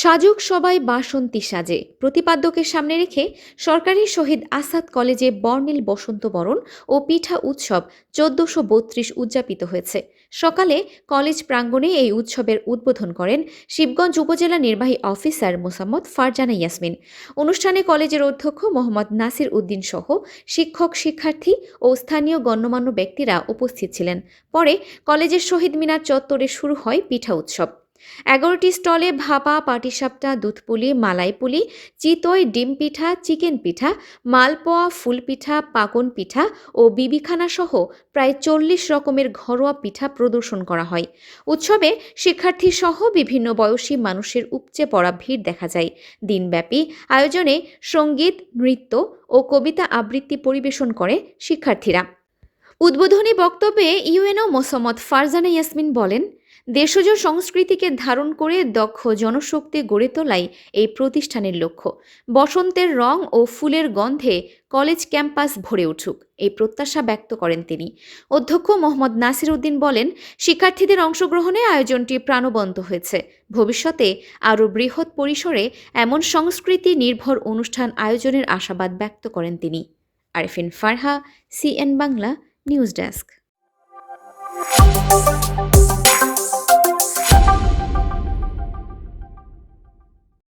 সাজুক সবাই বাসন্তী সাজে। প্রতিপাদ্যকে সামনে রেখে সরকারি শহীদ আসাদ কলেজে বর্ণিল বসন্ত বরণ ও পিঠা উৎসব চোদ্দশো বত্রিশ উদযাপিত হয়েছে। সকালে কলেজ প্রাঙ্গণে এই উৎসবের উদ্বোধন করেন শিবগঞ্জ উপজেলা নির্বাহী অফিসার মোসাম্মদ ফারজানা ইয়াসমিন। অনুষ্ঠানে কলেজের অধ্যক্ষ মোহাম্মদ নাসির উদ্দিন সহ শিক্ষক, শিক্ষার্থী ও স্থানীয় গণ্যমান্য ব্যক্তিরা উপস্থিত ছিলেন। পরে কলেজের শহীদ মিনার চত্বরে শুরু হয় পিঠা উৎসব। এগারোটি স্টলে ভাপা, পাটিসাপটা, দুধপুলি, মালাইপুলি, চিতই, ডিম পিঠা, চিকেন পিঠা, মালপোয়া ফুল পিঠা পাকন পিঠা ও বিবিখানা সহ প্রায় চল্লিশ রকমের ঘরোয়া পিঠা প্রদর্শন করা হয়। উৎসবে শিক্ষার্থী সহ বিভিন্ন বয়সী মানুষের উপচে পড়া ভিড় দেখা যায়। দিনব্যাপী আয়োজনে সংগীত, নৃত্য ও কবিতা আবৃত্তি পরিবেশন করে শিক্ষার্থীরা। উদ্বোধনী বক্তব্যে ইউএনও মোসাম্মদ ফারজানা ইয়াসমিন বলেন দেশজ সংস্কৃতিকে ধারণ করে দক্ষ জনশক্তি গড়ে তোলাই এই প্রতিষ্ঠানের লক্ষ্য। বসন্তের রং ও ফুলের গন্ধে কলেজ ক্যাম্পাস ভরে উঠুক, এই প্রত্যাশা ব্যক্ত করেন তিনি। অধ্যক্ষ মোহাম্মদ নাসির উদ্দিন বলেন, শিক্ষার্থীদের অংশগ্রহণে আয়োজনটি প্রাণবন্ত হয়েছে। ভবিষ্যতে আরও বৃহৎ পরিসরে এমন সংস্কৃতি নির্ভর অনুষ্ঠান আয়োজনের আশাবাদ ব্যক্ত করেন তিনি। Arifin Farha, CN Bangla, news desk.